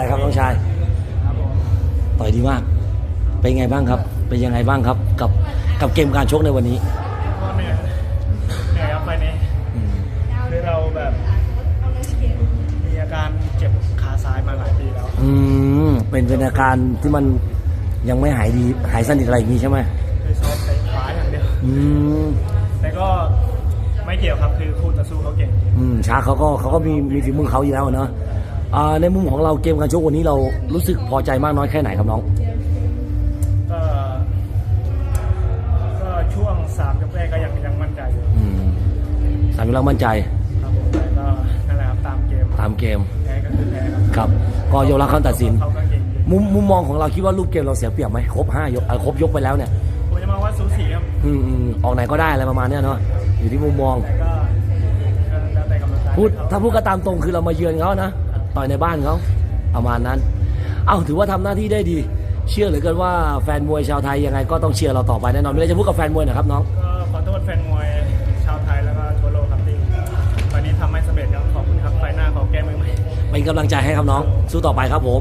องชายครับผมต่อยดีมาก เป็นไงบ้างครับ เป็นยังไงบ้างครับ กับกับเกมการชกในวันนี้ก็เหนื่อยเหนื่อยครับไฟล์นี้อืมคือเราแบบมีอาการเจ็บขาซ้ายมาหลายปีแล้ว อืมเป็นเป็นอาการที่มันยังไม่หายดีหายสนิทอะไรอย่างนี้ใช่ไหมคือซ้อมเตะขวาอย่างเดียว อืมแต่ก็ไม่เกี่ยวครับคือคู่ต่อสู้เขาเก่งอืมช้าเขาก็เขาก็มีมีฝีมือเขาอยู่แล้วเนาะ อ่าในมุมของเราเกมการชกวันนี้เรารู้สึกพอใจมากน้อยแค่ไหนครับน้อง ก็ก็ช่วงสามยกแรกก็ยังยังมั่นใจอยู่อืมสามยกแรกมั่นใจครับผมแต่ก็นั่นแหละครับตามเกมตามเกมแพ้ก็คือแพ้ครับครับ ก็ยกรับคำตัดสิน เขาก็เก่งจริงมุมมุมมองของเราคิดว่ารูปเกมเราเสียเปรียบไหมครบห้ายกเอ่อครบยกไปแล้วเนี่ยผมจะมองว่าสูสีครับอืมอืมออกไหนก็ได้อะไรประมาณเนี้ยเนาะอยู่ที่มุมมองแต่ก็ก็แล้วแต่กำลังใจพูดเขถ้าพูดก็ตามตรงคือเรามาเยือนเขานะ ต่อยในบ้านเขาประมาณนั้น เอ้าถือว่าทำหน้าที่ได้ดี เชื่อเหลือเกินว่าแฟนมวยชาวไทยยังไงก็ต้องเชียร์เราต่อไปแน่นอนไม่ได้จะพูดกับแฟนมวยหนะครับน้องก็ขอโทษแฟนมวยชาวไทยแล้วก็ทั่วโลกครับที่วันนี้ทำให้สำเร็จครับขอบคุณครับไฟล์หน้าขอแก้มือใหม่เป็นกำลังใจให้ครับน้องสู้ต่อไปครับผม